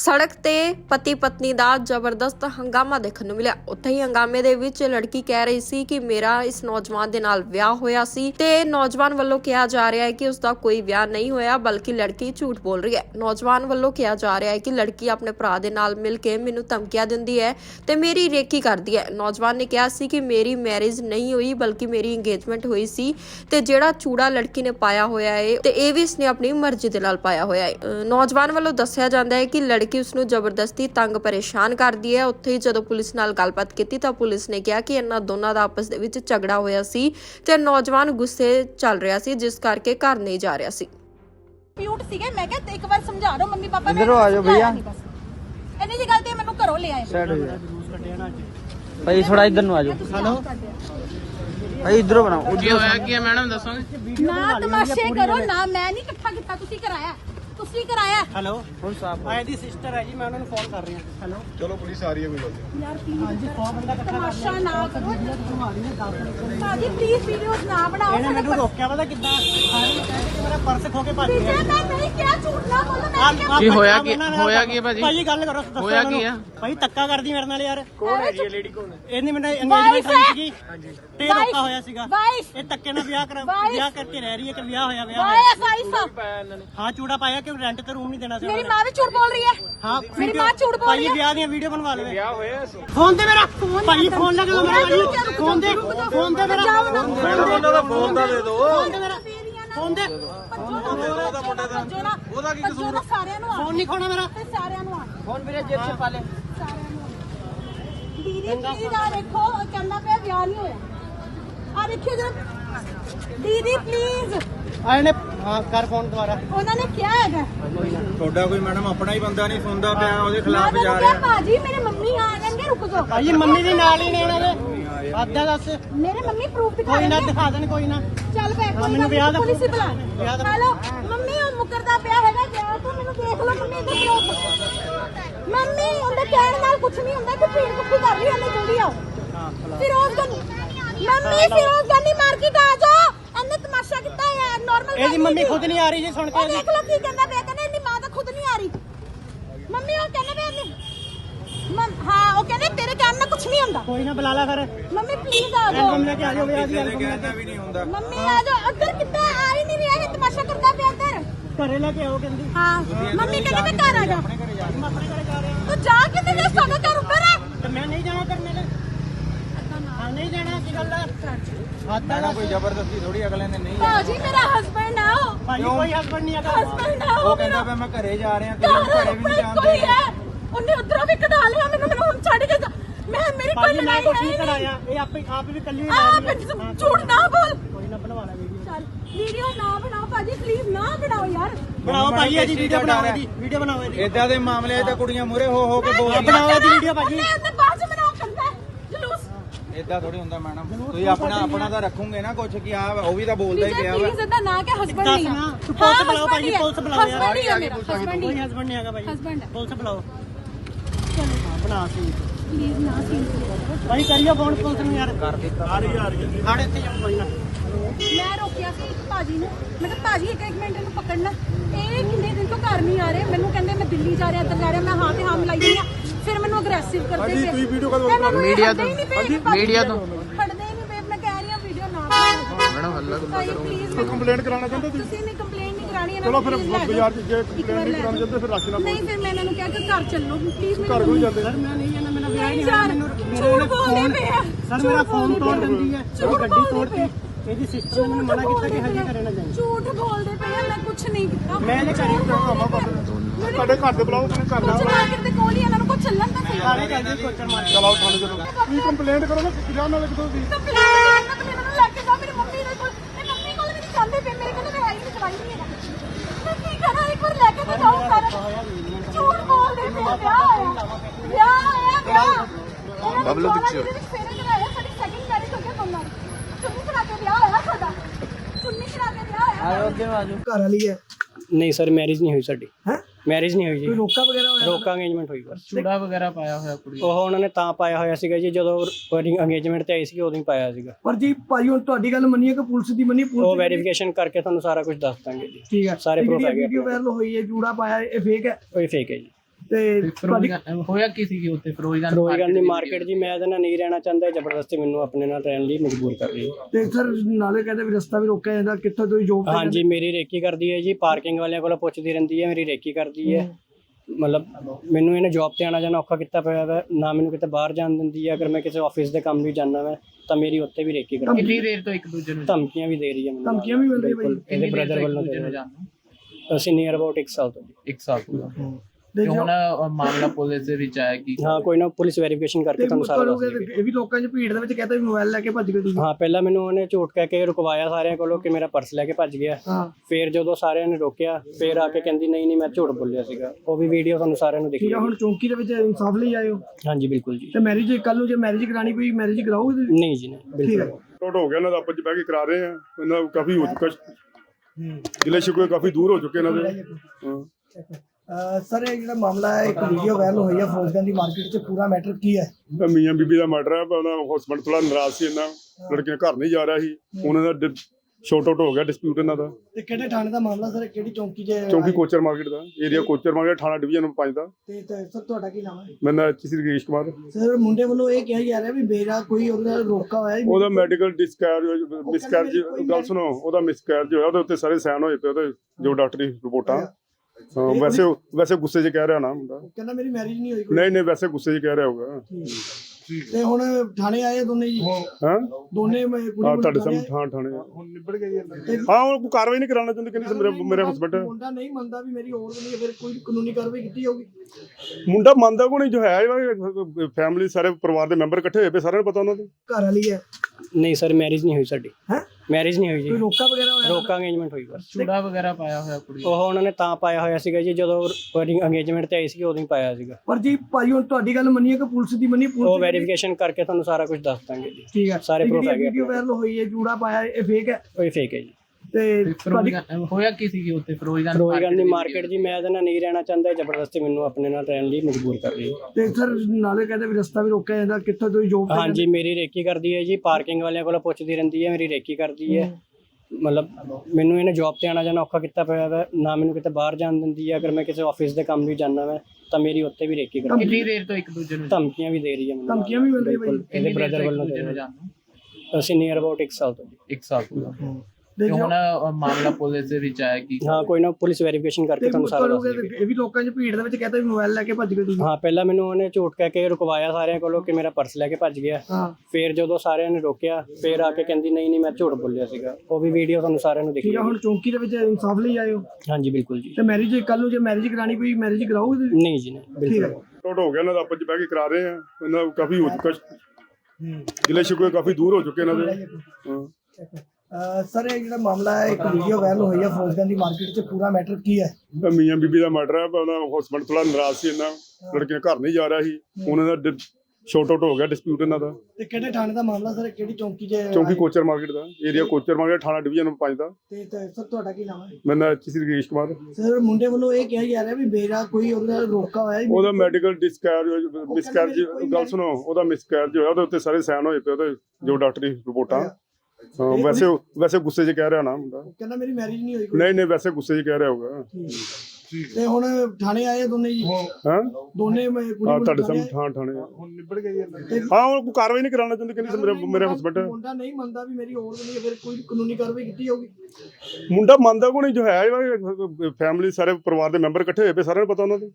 ਸੜਕ ਤੇ ਪਤੀ ਪਤਨੀ ਦਾ ਜ਼ਬਰਦਸਤ ਹੰਗਾਮਾ ਦੇਖਣ ਨੂੰ ਮਿਲਿਆ। ਉੱਥੇ ਹੀ ਹੰਗਾਮੇ ਦੇ ਵਿੱਚ ਲੜਕੀ ਕਹਿ ਰਹੀ ਸੀ ਕਿ ਮੇਰਾ ਇਸ ਨੌਜਵਾਨ ਦੇ ਨਾਲ ਵਿਆਹ ਹੋਇਆ ਸੀ ਤੇ ਨੌਜਵਾਨ ਵੱਲੋਂ ਕਿਹਾ ਜਾ ਰਿਹਾ ਹੈ ਕਿ ਉਸ ਦਾ ਕੋਈ ਵਿਆਹ ਨਹੀਂ ਹੋਇਆ, ਬਲਕਿ ਲੜਕੀ ਝੂਠ ਬੋਲ ਰਹੀ ਹੈ। ਨੌਜਵਾਨ ਵੱਲੋਂ ਕਿਹਾ ਜਾ ਰਿਹਾ ਹੈ ਕਿ ਲੜਕੀ ਆਪਣੇ ਭਰਾ ਦੇ ਨਾਲ ਮਿਲ ਕੇ ਮੈਨੂੰ ਧਮਕੀਆਂ ਦਿੰਦੀ ਹੈ ਤੇ ਮੇਰੀ ਰੇਕੀ ਕਰਦੀ ਹੈ। ਨੌਜਵਾਨ ਨੇ ਕਿਹਾ ਸੀ ਕਿ ਮੇਰੀ ਮੈਰਿਜ ਨਹੀਂ ਹੋਈ, ਬਲਕਿ ਮੇਰੀ ਇੰਗੇਜਮੈਂਟ ਹੋਈ ਸੀ ਤੇ ਜਿਹੜਾ ਚੂੜਾ ਲੜਕੀ ਨੇ ਪਾਇਆ ਹੋਇਆ ਹੈ ਤੇ ਇਹ ਵੀ ਇਸਨੇ ਆਪਣੀ ਮਰਜ਼ੀ ਦੇ ਨਾਲ ਪਾਇਆ ਹੋਇਆ ਹੈ। ਨੌਜਵਾਨ ਵੱਲੋਂ ਦੱਸਿਆ ਜਾਂਦਾ ਹੈ ਕਿ ਲੜਕੀ ਉਸ ਨੂੰ ਜ਼ਬਰਦਸਤੀ ਤੰਗ ਪਰੇਸ਼ਾਨ ਕਰਦੀ ਹੈ। ਉੱਥੇ ਹੀ ਜਦੋਂ ਪੁਲਿਸ ਨਾਲ ਗੱਲਬਾਤ ਕੀਤੀ ਤਾਂ ਪੁਲਿਸ ਨੇ ਕਿਹਾ ਕਿ ਇਹਨਾਂ ਦੋਨਾਂ ਦਾ ਆਪਸ ਦੇ ਵਿੱਚ ਝਗੜਾ ਹੋਇਆ ਸੀ ਤੇ ਨੌਜਵਾਨ ਗੁੱਸੇ ਚੱਲ ਰਿਹਾ ਸੀ ਜਿਸ ਕਰਕੇ ਘਰ ਨਹੀਂ ਜਾ ਰਿਹਾ ਸੀ। ਪਿਊਟ ਸੀਗੇ। ਮੈਂ ਕਿਹਾ ਇੱਕ ਵਾਰ ਸਮਝਾ ਦਿਓ ਮੰਮੀ ਪਾਪਾ ਨੇ ਇੱਧਰੋਂ ਆ ਜਾਓ ਭਈਆ। ਇੰਨੀ ਜੀ ਗੱਲ ਤੇ ਮੈਨੂੰ ਘਰੋਂ ਲੈ ਆਏ। ਸਾਈਡ ਹੋ ਜਾ। ਭਾਈ ਥੋੜਾ ਇੱਧਰ ਨੂੰ ਆ ਜਾਓ। ਹੈਲੋ ਭਾਈ ਇੱਧਰੋਂ ਬਣਾਓ। ਕੀ ਹੋਇਆ? ਕੀ ਹੈ? ਮੈਡਮ ਦੱਸੋਗੇ? ਨਾ ਤਮਾਸ਼ੇ ਕਰੋ ਨਾ ਮੈਂ ਨਹੀਂ ਇਕੱਠਾ ਕੀਤਾ। ਤੁਸੀਂ ਕਰਾਇਆ। ਤੁਸੀਂ ਕਰਾਇਆ? ਹੈਲੋ। ਹੁਣ ਸਾਫ਼ ਆਏ ਦੀ ਸਿਸਟਰ ਹੈ ਜੀ ਮੈਂ ਉਹਨਾਂ ਨੂੰ ਫੋਨ ਕਰ ਰਿਹਾ। ਹੈਲੋ। ਚਲੋ ਪੁਲਿਸ ਆ ਰਹੀ ਹੈ ਕੋਈ ਗੱਲ ਨਹੀਂ। ਯਾਰ ਪਲੀਜ਼ ਹਾਂਜੀ 100 ਬੰਦਾ ਇਕੱਠਾ ਤਮਾਸ਼ਾ ਨਾ ਕਰੋ। ਤੁਹਾਡੀ ਨੇ 10 ਮਿੰਟ ਭਾਜੀ ਪਲੀਜ਼ ਵੀਡੀਓਜ਼ ਨਾ ਬਣਾਓ ਇਹਨੇ ਮੈਨੂੰ ਰੋਕਿਆ ਪਤਾ ਕਿੱਦਾਂ? ਸਾਰੇ ਨੂੰ ਕਹਿੰਦੇ ਕਿ ਮੇਰਾ ਪਰਸ ਖੋ ਕੇ ਭੱਜ ਗਿਆ। ਮੈਂ ਨਹੀਂ ਕਿਹਾ ਝੂਠ ਨਾ ਬੋਲੋ ਮੈਂ ਕੀ ਹੋਇਆ ਕੀ- ਹੋਇਆ ਕੀ ਹੈ ਭਾਜੀ? ਭਾਜੀ ਗੱਲ ਕਰੋ ਦੱਸੋ ਹੋਇਆ ਕੀ। ਆ? ਭਾਈ ਧੱਕਾ ਕਰਦੀ ਮੇਰੇ ਨਾਲ ਯਾਰ। ਕੌਣ ਹੈ ਜੀ ਇਹ ਲੇਡੀ ਕੌਣ ਹੈ? ਇਹਨੇ ਮੈਨੂੰ ਇੰਗੇਜਮੈਂਟ ਹੋਈ ਹੈ? ਸੀਗੀ ਤੇ? ਰੋਕਾ ਹੋਇਆ ਸੀਗਾ। ਇਹ ਧੱਕੇ ਨਾਲ ਵਿਆਹ ਕਰ? ਵਿਆਹ ਕਰਕੇ ਰਹਿ ਰਹੀ ਹੈ ਕਿ ਵਿਆਹ ਹੋਇਆ ਵਿਆਹ ਹੋਇਆ? ਹਾਂ ਚੂੜਾ ਪਾਇਆ ਕਿ ਰੈਂਟ ਤੇ ਰੂਮ ਨਹੀਂ ਦੇਣਾ ਸੀ ਮੇਰੀ ਮਾਂ ਵੀ ਝੂਠ ਬੋਲ ਰਹੀ ਹੈ। ਹਾਂ ਮੇਰੀ ਮਾਂ ਝੂਠ ਬੋਲ ਭਾਈ ਰਹੀ ਹੈ। ਵਿਆਹ ਦੀਆਂ ਵੀਡੀਓ ਬਣਵਾ ਲਵੇ। ਵਿਆਹ ਹੋਇਆ ਫੋਨ ਦੇ ਮੇਰਾ। ਭਾਈ ਫੋਨ ਲੱਗ ਲਓ ਮੇਰਾ ਭਾਈ ਫੋਨ ਦੇ ਫੋਨ ਦੇ ਮੇਰਾ। ਮੈਡਮ ਉਹਨਾਂ ਦਾ ਫੋਨ ਤਾਂ ਦੇ ਦਿਓ ਫੋਨ ਦੇ ਮੇਰਾ। ਫੋਨ ਦੇ ਉਹਦਾ ਮੁੰਡਾ ਦਾ ਉਹਦਾ ਕੀ ਕਸੂਰ ਸਾਰਿਆਂ ਨੂੰ ਆ। ਫੋਨ ਨਹੀਂ ਖੋਣਾ ਮੇਰਾ। ਤੇ ਸਾਰਿਆਂ ਨੂੰ ਆ। ਫੋਨ ਵੀਰੇ ਜੇਬ 'ਚ ਪਾ ਲੈ। ਸਾਰਿਆਂ ਨੂੰ ਆ। ਦੀਦੀ ਪਲੀਜ਼ ਆ ਦੇਖੋ ਉਹ ਕਹਿੰਦਾ ਪਿਆ ਵਿਆਹ ਨਹੀਂ ਹੋਇਆ। ਆ ਦੇਖਿਓ ਜਰਾ। ਦੀਦੀ ਪਲੀਜ਼ ਆਏ ਨੇ ਹਾਂ ਕਰ ਫੋਨ ਦੁਬਾਰਾ। ਉਹਨਾਂ ਨੇ ਕਿਹਾ ਹੈਗਾ। ਤੁਹਾਡਾ ਕੋਈ ਮੈਡਮ ਆਪਣਾ ਹੀ ਬੰਦਾ ਨਹੀਂ ਸੁਣਦਾ ਪਿਆ ਉਹਦੇ ਖਿਲਾਫ ਜਾ ਰਿਹਾ। ਭਾਜੀ ਮੇਰੇ ਮੰਮੀ ਆ ਜਾਣਗੇ ਰੁਕ ਜਾਓ। ਭਾਈ ਮੰਮੀ ਦੀ ਨਾਲ ਹੀ ਨੇ ਇਹਨਾਂ ਦੇ। ਆਦਾ ਦੱਸ। ਮੇਰੇ ਮੰਮੀ ਪ੍ਰੂਫ ਦਿਖਾ ਕੋਈ ਨਾ ਦਿਖਾ ਦੇਣ ਕੋਈ ਨਾ। ਚੱਲ ਬੈ ਕੋਈ ਮੈਨੂੰ ਵਿਆਹ ਦਾ ਪੁਲਿਸ ਬੁਲਾ ਦਾ- ਹੈਲੋ ਮੰਮੀ ਉਹ ਮੁਕਰਦਾ ਪਿਆ ਹੈਗਾ ਵਿਆਹ ਤੋਂ ਮੈਨੂੰ ਦੇਖ ਲਓ ਮੰਮੀ ਇੱਧਰ ਪ੍ਰੂਫ ਮੰਮੀ ਉਹਦੇ ਕਹਿਣ ਨਾਲ ਕੁਝ ਨਹੀਂ ਹੁੰਦਾ ਤੂੰ ਭੀੜ ਕੁੱਤੀ ਕਰ ਰਹੀ ਹੈ ਜਲਦੀ ਆਓ। ਫਿਰੋਜ਼ ਗੰਨੀ ਮੰਮੀ ਫਿਰੋਜ਼ ਗੰਨੀ ਮਾਰਕੀਟ ਆ ਜਾਓ ਇਹਨੇ ਤਮਾਸ਼ਾ ਕੀਤਾ ਹੈ ਨਾਰਮਲ ਇਹਦੀ ਮੰਮੀ ਖੁਦ ਨਹੀਂ ਆ ਰਹੀ ਜੀ ਸੁਣ ਕੇ ਉਹ ਦੇਖ ਲਓ ਕੀ ਕਹਿੰਦਾ ਪਿਆ ਕਹਿੰਦਾ ਇਹਦੀ ਮਾਂ ਤਾਂ ਖੁਦ ਨਹੀਂ ਆ ਰਹੀ। ਮੰਮੀ ਉਹ ਕਹਿੰਦਾ ਪਿਆ ਇਹਨੇ ਮੰ ਹਾਂ ਉਹ ਕਹਿੰਦੇ ਤੇਰੇ ਕਹਿਣ ਨਾਲ ਕੁਝ ਨਹੀਂ ਹੁੰਦਾ। ਕੋਈ ਨਾ ਬੁਲਾ ਲੈ ਫਿਰ। ਮੰਮੀ ਪਲੀਜ਼ ਆ ਜਾਓ। ਐਲਬਮ ਲੈ ਕੇ ਆ ਜਾਓ ਵਿਆਹ ਦੀ ਕਿਸੇ ਦੇ ਐਲਬਮ ਲੈ ਕੇ। ਵੀ ਨਹੀਂ ਹੁੰਦਾ। ਮੰਮੀ ਆ ਜਾਓ। ਉੱਧਰ ਕਿੱਦਾਂ ਆ ਹੀ ਨਹੀਂ ਰਿਹਾ ਇਹ ਤਮਾਸ਼ਾ ਕਰਦਾ ਪਿਆ ਇੱਧਰ। ਘਰੇ ਲੈ ਕੇ ਆਓ ਕਹਿੰਦੀ। ਹਾਂ ਮੰਮੀ ਕਹਿੰਦੀ ਮੈਂ ਘਰ ਆ ਜਾ। ਆਪਣੇ ਘਰੇ ਜਾ ਰਿਹਾ ਤੂੰ ਜਾ ਕਿਤੇ ਜਾ ਸਾਡਾ ਘਰ ਉੱਪਰ ਹੈ ਤੇ ਮੈਂ ਨਹੀਂ ਜਾਣਾ ਕਰ ਮੇਰੇ ਹਾਂ ਨਹੀਂ ਜਾਣਾ ਕੀ ਗੱਲ ਹੈ ਆਦਾ ਮੈਡਮ ਕੋਈ ਜ਼ਬਰਦਸਤੀ ਥੋੜੀ ਅਗਲੇ ਨੇ ਨਹੀਂ ਭਾਜੀ ਮੇਰਾ ਹਸਬੰਡ ਆ ਉਹ। ਭਾਈ ਕੋਈ ਹਸਬੰਡ ਨਹੀਂ ਹੈਗਾ ਹਸਬੰਡ ਆ ਉਹ ਉਹ ਕਹਿੰਦਾ ਮੇਰਾ। ਪਿਆ ਮੈਂ ਘਰੇ ਜਾ ਰਿਹਾ ਘਰ ਤੁਸੀਂ ਘਰੇ ਵੀ ਨਹੀਂ ਉੱਪਰ ਕੋਈ ਜਾਂਦੇ ਹੈ? ਉਹਨੇ ਉਧਰੋਂ ਵੀ ਕਢਾ ਲਿਆ ਮੈਨੂੰ ਮੈਨੂੰ ਹੁਣ ਛੱਡ ਕੇ ਜਾ- ਮੈਂ ਮੇਰੀ ਕੋਈ ਭਾਈ ਮੈਂ ਲੜਾਈ ਕੁਛ ਹੈ ਨਹੀਂ ਹੀ ਨਹੀਂ। ਕਰਾਇਆ ਇਹ ਆਪੇ ਆਪ ਵੀ ਕੱਲੀ ਆ ਮੈਨੂੰ ਝੂਠ ਨਾ ਬੋਲ। ਕੋਈ ਨਾ ਬਣਵਾ ਲੈ ਵੀਡੀਓ। ਚੱਲ ਵੀਡੀਓ ਨਾ ਬਣਾਓ ਭਾਜੀ ਪਲੀਜ਼ ਨਾ ਬਣਾਓ ਯਾਰ। ਬਣਾਓ ਭਾਈ ਇਹਦੀ ਮੈਡਮ, ਵੀਡੀਓ ਬਣਾਓ ਡਰ ਹੈ। ਇਹਦੀ ਵੀਡੀਓ ਬਣਾਓ ਇਹਦੀ। ਇਦਾਂ ਦੇ ਮਾਮਲੇ 'ਚ ਤਾਂ ਕੁੜੀਆਂ ਮੂਰੇ ਹੋ ਹੋ ਕੇ ਬੋਲਦੀਆਂ। ਬਣਾਓ ਇਹਦੀ ਵੀਡੀਓ ਭਾਜੀ। ਮੈਂ ਤੇ ਬਾਅਦ ਚ ਬਣਾਓ ਕਰਦਾ ਹੈ, ਜਲੂਸ ਇਦਾਂ ਥੋੜੀ ਹੁੰਦਾ ਮੈਡਮ ਤੁਸੀਂ ਆਪਣਾ ਆਪਣਾ ਤਾਂ ਰੱਖੋਗੇ ਨਾ ਕੁਝ ਕਿ ਆ ਉਹ ਵੀ ਤਾਂ ਬੋਲਦਾ ਹੀ ਪਿਆ ਵਾ। ਪਲੀਜ਼ ਇਹਦਾ ਨਾ ਕਿ ਹਸਬੰਡ ਨਹੀਂ ਆ। ਨਾ ਪੁਲਿਸ ਬੁਲਾਓ ਭਾਈ ਪੁਲਿਸ ਬੁਲਾਓ ਯਾਰ। ਹਸਬੰਡ ਹੀ ਹੈ ਮੇਰਾ ਹਸਬੰਡ ਕੋਈ ਹੀ ਹਸਬੰਡ ਨਹੀਂ ਹੈਗਾ ਭਾਈ Husband ਹੈ। ਪੁਲਿਸ ਬੁਲਾਓ। ਚਲੋ। ਹਾਂ ਬਣਾ ਸੀ। ਪਲੀਜ਼ ਨਾ ਸੀ। ਭਾਈ ਕਰੀਓ ਫੋਨ ਪੁਲਿਸ ਨੂੰ ਯਾਰ। ਕਰ ਦਿੱਤਾ। ਆ ਰਹੀ ਆ ਰਹੀ ਸਾਡੇ ਇੱਥੇ ਜਾਓ ਕੋਈ ਨਾ। ਮੈਂ ਰੋਕਿਆ ਸੀ ਭਾਜੀ ਨੂੰ। ਮੈਂ ਕਿਹਾ ਭਾਜੀ ਇੱਕ ਇੱਕ ਮਿੰਟ ਇਹਨੂੰ ਪਕੜਨਾ। ਇਹ ਕਿੰਨੇ ਦਿਨ ਤੋਂ ਘਰ ਨਹੀਂ ਆ ਰਹੇ। ਮੈਨੂੰ ਕਹਿੰਦੇ ਮੈਂ ਦਿੱਲੀ ਜਾ ਰਿਹਾ ਇੱਧਰ ਜਾ ਰਿਹਾ। ਮੈਂ ਹਾਂ ਤੇ ਹਾਂ ਮਿਲਾਈ ਜਾਂਦੀ ਹਾਂ ਫਿਰ ਮੈਨੂੰ ਅਗਰੈਸਿਵ ਕਰਦੇ ਪਏ ਤੁਸੀਂ ਵੀਡੀਓ ਕਦੋਂ Media ਤੋਂ- media ਤੋਂ। ਫੜਦੇ ਹੀ ਨਹੀਂ ਪਏ ਮੈਂ ਕਹਿ ਰਹੀ ਹਾਂ ਵੀਡੀਓ ਨਾ ਬਣਾਓ। ਮੈਡਮ ਹੱਲਾ ਗੁੱਲਾ ਕਰੋ। ਕੰਪਲੇਂਟ ਕਰਾਉਣਾ ਚਾਹੁੰਦੇ ਤੁਸੀਂ? ਨਹੀਂ ਕੰਪਲੇਂਟ ਨਹੀਂ ਕਰਾਣੀ ਇਹਨਾਂ ਚਲੋ ਨੂੰ ਫਿਰ। ਬਾਜ਼ਾਰ 'ਚ ਜੇ complaint ਨਹੀਂ ਕਰਾਉਣੀ। ਚਾਹੁੰਦੇ ਫਿਰ ਰੱਖ ਲੈਣਾ। ਨਹੀਂ ਫਿਰ ਮੈਂ ਇਹਨਾਂ ਨੂੰ ਕਿਹਾ ਕਿ ਘਰ ਚੱਲੋ ਪਲੀਜ਼ ਮੈਨੂੰ ਘਰ ਕੋਈ ਜਾਂਦੇ ਸਰ ਮੈਂ ਨਹੀਂ ਜਾਣਾ ਮੇਰਾ ਵਿਆਹ ਨਹੀਂ ਹੋਇਆ ਮੈਨੂੰ ਪਏ ਆ। ਸਰ ਮੇਰਾ ਫੋਨ ਤੋੜ। ਦਿੰਦੀ ਹੈ ਗੱਡੀ ਬੋਲਦੇ ਤੋੜਤੀ। ਇਹਦੀ ਸਿਸਟਰ ਨੇ ਮੈਨੂੰ ਮਨਾ ਕੀਤਾ ਕਿ ਹਜੇ ਘਰੇ ਨਾ ਜਾਈਂ ਝੂਠ ਬੋਲਦੇ ਪਏ ਆ ਮੈਂ ਕੁਝ ਨਹੀਂ ਕੀਤਾ। ਮੈਂ ਇਹਦੇ ਘਰੇ ਸਾਡੇ ਘਰ ਦੇ ਬੁਲਾਓ ਆਪਣੇ ਘਰ ਕੁਝ ਨਾ ਕਰਦੇ ਕੋਲ ਹੀ ਇਹਨਾਂ ਨੂੰ ਚੱਲਣ ਤਾਂ ਸਹੀ। ਸਾਰੇ ਕਹਿੰਦੇ ਕੋਚਰ ਮਾਰ ਚਲਾਓ ਥਾਣੇ ਚਲੋ। ਤੁਸੀਂ ਕੰਪਲੇਂਟ ਕਰੋ ਨਾ ਕਿਹਨਾਂ ਨਾਲ ਇੱਕ ਦੋ ਦੀ ਕੰਪਲੇਂਟ ਕਰਨਾ ਤੇ ਇਹਨਾਂ ਨੂੰ ਲੈ ਕੇ ਜਾ ਮੇਰੀ ਮੰਮੀ ਦੇ ਕੋਲ। ਇਹ ਮੰਮੀ ਕੋਲ ਵੀ ਨਹੀਂ ਜਾਂਦੇ ਪਏ ਮੇਰੇ ਕੋਲ ਮੈਂ ਹੈ ਹੀ ਨਹੀਂ ਚਲਾਈ ਨਹੀਂ ਹੈਗਾ। ਮੈਂ ਕੀ ਕਰਾਂ ਇੱਕ ਵਾਰ ਲੈ ਕੇ ਤਾਂ ਜਾਓ ਸਾਰਾ। ਝੂਠ ਬੋਲਦੇ ਪਏ ਆ, ਵਿਆਹ ਹੋਇਆ। ਵਿਆਹ ਹੋਇਆ ਵਿਆਹ। ਬਬਲੂ ਪਿੱਛੇ ਫੇਰੇ ਕਰਾਇਆ ਸਾਡੀ ਸੈਕਿੰਡ ਮੈਰਿਜ ਹੋ ਗਿਆ ਦੋਨਾਂ ਦੀ। ਚੁੰਨੀ ਚੜਾ ਕੇ ਵਿਆਹ ਹੋਇਆ ਸਾਡਾ ਚੁੰਨੀ ਚੜਾ ਕੇ ਵਿਆਹ ਹੋਇਆ ਆਜੋ ਅੱਗੇ ਨੂੰ ਆਜੋ ਘਰ ਵਾਲੀ ਹੈ। ਨਹੀਂ ਸਰ ਮੈਰਿਜ ਨਹੀਂ ਹੋਈ ਸਾਡੀ। ਹੈ? ਮੈਰਿਜ ਨਹੀਂ ਹੋਈ ਜੀ। ਕੋਈ ਰੋਕਾ ਵਗੈਰਾ ਹੋਇਆ? ਰੋਕਾ ਅੰਗੇਜਮੈਂਟ ਹੋਈ ਬਸ। ਚੂੜਾ ਵਗੈਰਾ ਪਾਇਆ ਹੋਇਆ ਕੁੜੀ ਉਹ ਉਹਨਾਂ ਨੇ ਤਾਂ ਪਾਇਆ ਹੋਇਆ ਸੀਗਾ ਜੀ ਜਦੋਂ ਅੰਗੇਜਮੈਂਟ ਤੇ ਆਈ ਸੀ ਉਦੋਂ ਹੀ ਪਾਇਆ ਸੀਗਾ। ਪਰ ਜੀ ਭਾਈ ਹੁਣ ਤੁਹਾਡੀ ਗੱਲ ਮੰਨੀਏ ਕਿ ਪੁਲਿਸ ਦੀ ਮੰਨੀ? ਉਹ ਪੁਲਿਸ ਵੈਰੀਫਿਕੇਸ਼ਨ ਕਰਕੇ ਤੁਹਾਨੂੰ ਸਾਰਾ ਕੁਝ ਦੱਸ ਦਾਂਗੇ ਜੀ। ਠੀਕ ਹੈ। ਸਾਰੇ proof ਹੈਗੇ ਵੀਡੀਓ ਵਾਇਰਲ ਹੋਈ ਹੈ ਜੂੜਾ ਪਾਇਆ ਇਹ ਫੇਕ ਹੈ? ਕੋਈ ਫੇਕ ਹੈ ਜੀ। ਤੇ ਤੁਹਾਡੀ ਹੋਇਆ ਕੀ ਸੀ ਉੱਤੇ ਫਿਰੋਜ਼ਗਾਨ ਫਿਰੋਜ਼ਗਾਨ ਦੀ ਮਾਰਕੀਟ ਜੀ ਮੈਂ ਇਹਦੇ ਨਾਲ ਨਹੀਂ ਰਹਿਣਾ ਚਾਹੁੰਦਾ ਜ਼ਬਰਦਸਤੀ ਮੈਨੂੰ ਆਪਣੇ ਨਾਲ ਰਹਿਣ ਲਈ ਮਜਬੂਰ ਕਰ ਰਹੀ ਹੈ ਤੇ ਸਰ ਨਾਲੇ ਕਹਿੰਦੇ ਵੀ ਰਸਤਾ ਵੀ ਰੋਕਿਆ ਜਾਂਦਾ ਕਿੱਥੋਂ ਤੁਸੀਂ ਜੋਬ ਹਾਂਜੀ ਮੇਰੀ ਰੇਕੀ ਕਰਦੀ ਹੈ ਜੀ ਪਾਰਕਿੰਗ ਵਾਲਿਆਂ ਕੋਲੋਂ ਪੁੱਛਦੀ ਰਹਿੰਦੀ ਹੈ ਮੇਰੀ ਰੇਕੀ ਕਰਦੀ ਹੈ। ਮਤਲਬ ਮੈਨੂੰ ਇਹਨੇ ਜੌਬ ਤੇ ਆਣਾ ਜਾਣਾ ਔਖਾ ਕੀਤਾ ਪਿਆ ਹੈ ਨਾ ਮੈਨੂੰ ਕਿਤੇ ਬਾਹਰ ਜਾਣ ਦਿੰਦੀ ਹੈ। ਅਗਰ ਮੈਂ ਕਿਸੇ ਆਫਿਸ ਦੇ ਕੰਮ ਵੀ ਜਾਣਾ ਮੈਂ ਤਾਂ ਮੇਰੀ ਉੱਤੇ ਵੀ ਰੇਕੀ ਕਰਦੀ ਕਿੰਨੀ ਦੇਰ ਤੋਂ ਇੱਕ ਦੂਜੇ ਨੂੰ ਹੈ। ਧਮਕੀਆਂ ਵੀ ਦੇ ਰਹੀ ਹੈ ਮੈਨੂੰ। ਧਮਕੀਆਂ ਵੀ ਮਿਲ ਬਿਲਕੁਲ ਬਾਈ ਇਹਦੇ ਬ੍ਰਦਰ ਵੱਲੋਂ ਦੇ ਰਹੇ। ਅਸੀਂ ਨੀਅਰ ਅਬਾਊਟ 1 ਸਾਲ ਤੋਂ ਜੀ। ਇੱਕ ਸਾਲ ਤੋਂ। ਤੇ ਹੁਣ ਅ, ਮਾਮਲਾ ਪੁਲਿਸ ਦੇ ਵਿੱਚ ਆਇਆ ਕਿ ਹਾਂ ਕੋਈ ਨਾ ਪੁਲਿਸ ਵੈਰੀਫਿਕੇਸ਼ਨ ਕਰਕੇ ਤੁਹਾਨੂੰ ਸਾਰਾ ਦੱਸ ਦੇਗੀ ਇਹ ਵੀ ਲੋਕਾਂ 'ਚ ਭੀੜ ਦੇ ਵਿੱਚ ਕਹਿੰਦਾ ਵੀ ਮੋਬਾਈਲ ਲੈ ਕੇ ਭੱਜ ਗਏ ਤੁਸੀਂ। ਹਾਂ ਪਹਿਲਾਂ ਮੈਨੂੰ ਉਹਨੇ ਝੂਠ ਕਹਿ ਕੇ ਰੁਕਵਾਇਆ ਸਾਰਿਆਂ ਕੋਲੋਂ ਕਿ ਮੇਰਾ ਪਰਸ ਲੈ ਕੇ ਭੱਜ ਗਿਆ। ਹਾਂ। ਫਿਰ ਜਦੋਂ ਸਾਰਿਆਂ ਨੇ ਰੋਕਿਆ ਫਿਰ ਆ ਕੇ ਕਹਿੰਦੀ ਨਹੀਂ ਨਹੀਂ ਮੈਂ ਝੂਠ ਬੋਲਿਆ ਸੀਗਾ। ਉਹ ਵੀ ਵੀਡੀਓ ਤੁਹਾਨੂੰ ਸਾਰਿਆਂ ਨੂੰ ਠੀਕ ਦਿਖੀ ਆ ਹੁਣ ਚੌਂਕੀ ਦੇ ਵਿੱਚ ਇਨਸਾਫ ਲਈ ਆਏ ਹੋ? ਹਾਂਜੀ ਬਿਲਕੁਲ ਜੀ। ਤੇ ਮੈਰਿਜ ਕੱਲ ਨੂੰ ਜੇ ਮੈਰਿਜ ਕਰਾਣੀ ਕੋਈ ਮੈਰਿਜ ਕਰਾਓਗੇ ਤੁਸੀਂ? ਨਹੀਂ ਜੀ ਨਹੀਂ ਠੀਕ ਬਿਲਕੁਲ ਹੈ ਟੋਟ ਹੋ ਗਿਆ ਇਹਨਾਂ ਦਾ ਆਪਸ ਚ ਬਹਿ ਕੇ ਕਰਾ ਰਹੇ ਆ। ਇਹਨਾਂ ਦਾ ਕਾਫੀ ਹੋ ਚੁੱਕਾ ਜ਼ਿਲ੍ਹੇ ਸ਼ਿਕਵੇ ਕਾਫੀ ਦੂਰ ਹੋ ਚੁੱਕੇ ਇਹਨਾਂ ਦੇ। ਹਾਂ। ਸਰ ਇਹ ਜਿਹੜਾ ਮਾਮਲਾ ਹੈ ਇੱਕ ਵੀਡੀਓ ਵਾਇਰਲ ਹੋਈ ਹੈ ਫਰੋਜ਼ਗਾਨ ਦੀ ਮਾਰਕੀਟ 'ਚ। ਪੂਰਾ ਮੈਟਰ ਕੀ ਹੈ? ਮੀਆਂ ਬੀਬੀ ਦਾ ਮਰਡਰ ਹੈ ਉਹਨਾਂ ਹਸਬੰਡ ਥੋੜਾ ਨਾਰਾਜ਼ ਸੀ ਇਹਨਾਂ ਲੜਕੇ ਘਰ ਨਹੀਂ ਜਾ ਰਿਹਾ ਸੀ। ਉਹਨਾਂ ਦਾ ਸ਼ਾਰਟ ਆਊਟ ਹੋ ਗਿਆ ਡਿਸਪਿਊਟ ਇਹਨਾਂ ਦਾ। ਤੇ ਕਿਹੜੇ ਥਾਣੇ ਦਾ ਮਾਮਲਾ ਸਰ? ਕਿਹੜੀ ਚੌਂਕੀ 'ਚ ਚੌਂਕੀ ਕੋਚਰ ਮਾਰਕੀਟ ਦਾ। ਏਰੀਆ ਕੋਚਰ ਮਾਰਕੀਟ ਥਾਣਾ ਡਿਵੀਜ਼ਨ ਨੰਬਰ 5 ਦਾ। ਤੇ ਤੇ ਸਰ ਤੁਹਾਡਾ ਕੀ ਨਾਮ ਹੈ? ਮੈਂ ਨਾ ਰਕੇਸ਼ ਕੁਮਾਰ। ਸਰ ਮੁੰਡੇ ਵੱਲੋਂ ਇਹ ਕਿਹਾ ਜਾ ਰਿਹਾ ਵੀ ਮੇਰਾ ਕੋਈ ਉਹਦਾ ਰੋਕਾ ਹੋਇਆ ਹੈ। ਉਹਦਾ ਮੈਡੀਕਲ ਡਿਸਕੈਰਜ ਮਿਸਕੈਰਜ ਗੱਲ ਸੁਣੋ ਉਹਦਾ ਮਿਸਕੈਰਜ ਹੋਇਆ ਉਹਦੇ ਉੱਤੇ ਸਾਰੇ ਸਾਈਨ ਹੋਏ ਪਏ ਉਹਦੇ ਜੋ ਡਾਕਟਰੀ ਰਿਪੋਰਟਾਂ। ਹਾਂ ਵੈਸੇ ਵੈਸੇ ਗੁੱਸੇ 'ਚ ਕਹਿ ਰਿਹਾ ਨਾ ਮੁੰਡਾ। ਕਹਿੰਦਾ ਮੇਰੀ ਮੈਰਿਜ ਨਹੀਂ ਹੋਈ ਕੋਈ। ਨਹੀਂ ਨਹੀਂ ਵੈਸੇ ਗੁੱਸੇ 'ਚ ਕਹਿ ਰਿਹਾ ਹੋਗਾ ਤੇ ਹੁਣ ਥਾਣੇ ਆਏ ਦੋਨੇ ਜੀ? ਹਾਂ। ਦੋਨੇ ਮੈਂ ਕੁੜੀ ਹਾਂ ਤੁਹਾਡੇ ਥਾਣੇ ਸਾਹਮਣੇ ਥਾਂ ਠਾਣੇ ਹੁਣ ਨਿਬੜ ਗਈ ਹਾਂ ਉਹ ਕੋਈ ਕਾਰਵਾਈ ਨਹੀਂ ਕਰਾਉਣਾ ਚਾਹੁੰਦੇ ਕਹਿੰਦੇ ਮੇਰੇ ਮੇਰੇ ਹਸਬੰਡ ਮੁੰਡਾ ਨਹੀਂ ਮੰਨਦਾ ਵੀ ਮੇਰੀ ਹੋਰ ਨਹੀਂ ਹੈ, ਫਿਰ ਕੋਈ ਕਾਨੂੰਨੀ ਕਾਰਵਾਈ ਕੀਤੀ ਜਾਊਗੀ? ਮੁੰਡਾ ਮੰਨਦਾ ਕੋ ਨਹੀਂ ਜੋ ਹੈ ਫੈਮਿਲੀ ਸਾਰੇ ਪਰਿਵਾਰ ਦੇ ਮੈਂਬਰ ਇਕੱਠੇ ਹੋਏ ਪਏ ਸਾਰਿਆਂ ਨੂੰ ਪਤਾ ਉਹਨਾਂ ਦੇ ਘਰ ਵਾਲੀ ਹੈ। ਨਹੀਂ ਸਰ ਮੈਰਿਜ ਨਹੀਂ ਹੋਈ ਸਾਡੀ। ਹੈ? ਮੈਰਿਜ ਨਹੀਂ ਹੋਈ ਕੋਈ ਜੀ ਰੋਕਾ ਵਗੈਰਾ ਹੋਇਆ? ਰੋਕਾ ਅੰਗੇਜਮੈਂਟ ਹੋਈ ਬਸ। ਚੂੜਾ ਵਗੈਰਾ ਪਾਇਆ ਹੋਇਆ ਕੁੜੀ ਉਹ ਉਹਨਾਂ ਨੇ ਤਾਂ ਪਾਇਆ ਹੋਇਆ ਸੀਗਾ ਜੀ ਜਦੋਂ ਅੰਗੇਜਮੈਂਟ ਤੇ ਆਈ ਸੀ ਉਦੋਂ ਹੀ ਪਾਇਆ ਸੀਗਾ। ਪਰ ਜੀ ਭਾਈ ਹੁਣ ਤੁਹਾਡੀ ਗੱਲ ਮੰਨੀਏ ਕਿ ਪੁਲਿਸ ਦੀ ਮੰਨੀ? ਉਹ ਪੁਲਿਸ ਵੈਰੀਫਿਕੇਸ਼ਨ ਕਰਕੇ ਤੁਹਾਨੂੰ ਸਾਰਾ ਕੁਝ ਦੱਸ ਦਾਂਗੇ ਜੀ। ਠੀਕ ਹੈ। ਸਾਰੇ proof ਹੈਗੇ ਵੀਡੀਓ ਵਾਇਰਲ ਹੋਈ ਹੈ ਜੂੜਾ ਪਾਇਆ ਇਹ ਫੇਕ ਹੈ? ਕੋਈ ਫੇਕ ਹੈ ਜੀ। ਤੇ ਫਿਰੋਜ਼ਗਾਨ ਹੋਇਆ ਕੀ ਸੀ ਉੱਤੇ ਫਿਰੋਜ਼ਗਾਨ ਫਿਰੋਜ਼ਗਾਨ ਦੀ ਮਾਰਕੀਟ ਜੀ ਮੈਂ ਇਹਦੇ ਨਾਲ ਨਹੀਂ ਰਹਿਣਾ ਚਾਹੁੰਦਾ ਜ਼ਬਰਦਸਤੀ ਮੈਨੂੰ ਆਪਣੇ ਨਾਲ ਰਹਿਣ ਲਈ ਮਜਬੂਰ ਕਰ ਰਹੀ ਹੈ। ਤੇ ਸਰ ਨਾਲੇ ਕਹਿੰਦੇ ਵੀ ਰਸਤਾ ਵੀ ਰੋਕਿਆ ਜਾਂਦਾ ਕਿੱਥੋਂ ਤੁਸੀਂ ਜੋਬ ਹਾਂਜੀ ਮੇਰੀ ਰੇਕੀ ਕਰਦੀ ਹੈ ਜੀ ਪਾਰਕਿੰਗ ਵਾਲਿਆਂ ਕੋਲੋਂ ਪੁੱਛਦੀ ਰਹਿੰਦੀ ਹੈ ਮੇਰੀ ਰੇਕੀ ਕਰਦੀ ਹੈ। ਮਤਲਬ ਮੈਨੂੰ ਇਹਨੇ ਜੌਬ ਤੇ ਆਣਾ ਜਾਣਾ ਔਖਾ ਕੀਤਾ ਪਿਆ ਹੈ ਨਾ ਮੈਨੂੰ ਕਿਤੇ ਬਾਹਰ ਜਾਣ ਦਿੰਦੀ ਹੈ ਅਗਰ ਮੈਂ ਕਿਸੇ ਆਫਿਸ ਦੇ ਕੰਮ ਵੀ ਜਾਣਾ ਮੈਂ ਤਾਂ ਮੇਰੀ ਉੱਤੇ ਵੀ ਰੇਕੀ ਕਰਦੀ ਕਿੰਨੀ ਦੇਰ ਤੋਂ ਇੱਕ ਦੂਜੇ ਨੂੰ ਹੈ। ਧਮਕੀਆਂ ਵੀ ਦੇ ਰਹੀ ਹੈ ਮੈਨੂੰ। ਧਮਕੀਆਂ ਵੀ ਮਿਲ ਰਹੀਆਂ ਬਿਲਕੁਲ ਬਾਈ ਇਹਦੇ ਬ੍ਰਦਰ ਵੱਲੋਂ ਦੇ ਰਹੇ। ਅਸੀਂ ਨੀਅਰ ਅਬਾਊਟ 1 ਸਾਲ ਤੋਂ। ਜੀ ਇੱਕ ਸਾਲ ਤੋਂ। ਤੇ ਹੁਣ ਅ, ਮਾਮਲਾ ਪੁਲਿਸ ਦੇ ਵਿੱਚ ਆਇਆ ਕਿ ਹਾਂ ਕੋਈ ਨਾ ਪੁਲਿਸ ਵੈਰੀਫਿਕੇਸ਼ਨ ਕਰਕੇ ਤੁਹਾਨੂੰ ਸਾਰਾ ਦੱਸ ਦੇਗੀ ਇਹ ਵੀ ਲੋਕਾਂ 'ਚ ਭੀੜ ਦੇ ਵਿੱਚ ਕਹਿੰਦਾ ਵੀ ਮੋਬਾਈਲ ਲੈ ਕੇ ਭੱਜ ਗਏ ਤੁਸੀਂ। ਹਾਂ ਪਹਿਲਾਂ ਮੈਨੂੰ ਉਹਨੇ ਝੂਠ ਕਹਿ ਕੇ ਰੁਕਵਾਇਆ ਸਾਰਿਆਂ ਕੋਲੋਂ ਕਿ ਮੇਰਾ ਪਰਸ ਲੈ ਕੇ ਭੱਜ ਗਿਆ। ਹਾਂ। ਫਿਰ ਜਦੋਂ ਸਾਰਿਆਂ ਨੇ ਰੋਕਿਆ ਫਿਰ ਆ ਕੇ ਕਹਿੰਦੀ ਨਹੀਂ ਨਹੀਂ ਮੈਂ ਝੂਠ ਬੋਲਿਆ ਸੀਗਾ। ਉਹ ਵੀ ਵੀਡੀਓ ਤੁਹਾਨੂੰ ਸਾਰਿਆਂ ਨੂੰ ਦਿਖੀ ਠੀਕ ਆ ਹੁਣ ਚੌਂਕੀ ਦੇ ਵਿੱਚ ਇਨਸਾਫ ਲਈ ਆਏ ਹੋ? ਹਾਂਜੀ ਬਿਲਕੁਲ ਜੀ। ਤੇ ਮੈਰਿਜ ਕੱਲ ਨੂੰ ਜੇ ਮੈਰਿਜ ਕਰਾਣੀ ਕੋਈ ਮੈਰਿਜ ਕਰਾਓਗੇ ਤੁਸੀਂ? ਨਹੀਂ ਜੀ ਨਹੀਂ ਠੀਕ ਬਿਲਕੁਲ ਹੈ ਟੋਟ ਹੋ ਗਿਆ ਇਹਨਾਂ ਦਾ ਆਪਸ ਚ ਬਹਿ ਕੇ ਕਰਾ ਰਹੇ ਆ ਇਹਨਾਂ ਦਾ ਕਾਫੀ ਹੋ ਚੁੱਕਾ ਜ਼ਿਲ੍ਹੇ ਸ਼ਿਕਵੇ ਕਾਫੀ ਦੂਰ ਹੋ ਚੁੱਕੇ ਇਹਨਾਂ ਦੇ। ਹਾਂ। ਸਰ ਇਹ ਜਿਹੜਾ ਮਾਮਲਾ ਹੈ ਇੱਕ ਵੀਡੀਓ ਵਾਇਰਲ ਹੋਈ ਹੈ ਫਰੋਜ਼ਗਾਨ ਦੀ ਮਾਰਕੀਟ 'ਚ ਪੂਰਾ ਮੈਟਰ ਕੀ ਹੈ? ਮੀਆਂ ਬੀਬੀ ਦਾ ਮਰਡਰ ਹੈ ਪਰ ਉਹਨਾਂ ਹਸਬੰਡ ਥੋੜਾ ਨਾਰਾਜ਼ ਸੀ ਇਹਨਾਂ ਲੜਕੇ ਘਰ ਨਹੀਂ ਜਾ ਰਿਹਾ ਸੀ ਉਹਨਾਂ ਦਾ ਸ਼ਾਰਟ ਆਊਟ ਹੋ ਗਿਆ ਡਿਸਪਿਊਟ ਇਹਨਾਂ ਦਾ। ਤੇ ਕਿਹੜੇ ਥਾਣੇ ਦਾ ਮਾਮਲਾ ਸਰ? ਕਿਹੜੀ ਚੌਂਕੀ 'ਚ ਚੌਂਕੀ ਕੋਚਰ ਮਾਰਕੀਟ ਦਾ ਏਰੀਆ ਕੋਚਰ ਮਾਰਕੀਟ ਥਾਣਾ ਡਿਵੀਜ਼ਨ ਨੰਬਰ 5 ਦਾ। ਤੇ ਤੇ ਸਰ ਤੁਹਾਡਾ ਕੀ ਨਾਮ ਹੈ? ਮੈਂ ਨਾ ਰਕੇਸ਼ ਕੁਮਾਰ। ਸਰ ਮੁੰਡੇ ਵੱਲੋਂ ਇਹ ਕਿਹਾ ਜਾ ਰਿਹਾ ਵੀ ਮੇਰਾ ਕੋਈ ਉਹਦਾ ਰੋਕਾ ਹੋਇਆ ਹੈ? ਉਹਦਾ ਮੈਡੀਕਲ ਡਿਸਕੈਰਜ ਮਿਸਕੈਰਜ ਗੱਲ ਸੁਣੋ ਉਹਦਾ ਮਿਸਕੈਰਜ ਹੋਇਆ ਉਹਦੇ ਉੱਤੇ ਸਾਰੇ ਸਾਈਨ ਹੋਏ ਪਏ ਉਹਦੇ ਜੋ ਡਾਕਟਰੀ ਰਿਪੋਰਟਾਂ। ਹਾਂ ਵੈਸੇ ਵੈਸੇ ਗੁੱਸੇ 'ਚ ਕਹਿ ਰਿਹਾ ਨਾ ਮੁੰਡਾ। ਕਹਿੰਦਾ ਮੇਰੀ ਮੈਰਿਜ ਨਹੀਂ ਹੋਈ ਕੋਈ। ਨਹੀਂ ਨਹੀਂ ਵੈਸੇ ਗੁੱਸੇ 'ਚ ਕਹਿ ਰਿਹਾ ਹੋਗਾ ਤੇ ਹੁਣ ਥਾਣੇ ਆਏ ਦੋਨੇ ਜੀ? ਹਾਂ। ਦੋਨੇ ਮੈਂ ਕੁੜੀ ਹਾਂ ਮੁੰਡਾ ਤੁਹਾਡੇ ਥਾਣੇ ਸਾਹਮਣੇ ਥਾਂ ਠਾਣੇ ਹੁਣ ਨਿਬੜ ਗਈ ਤੇ ਹਾਂ ਕੋਈ ਕਾਰਵਾਈ ਨਹੀਂ ਕਰਾਉਣਾ ਚਾਹੁੰਦੇ ਕਹਿੰਦੇ ਮੇਰੇ ਮੇਰੇ ਹਸਬੰਡ ਮੁੰਡਾ ਨਹੀਂ ਮੰਨਦਾ ਵੀ ਮੇਰੀ ਹੋਰ ਨਹੀਂ ਹੈ, ਫਿਰ ਕੋਈ ਕਾਨੂੰਨੀ ਕਾਰਵਾਈ ਕੀਤੀ ਜਾਊਗੀ ਮੁੰਡਾ ਮੰਨਦਾ ਕੋ ਨਹੀਂ ਜੋ ਹੈ ਫੈਮਿਲੀ ਸਾਰੇ ਪਰਿਵਾਰ ਦੇ ਮੈਂਬਰ ਇਕੱਠੇ ਹੋਏ ਪਏ ਸਾਰਿਆਂ ਨੂੰ ਪਤਾ ਉਹਨਾਂ ਦੇ।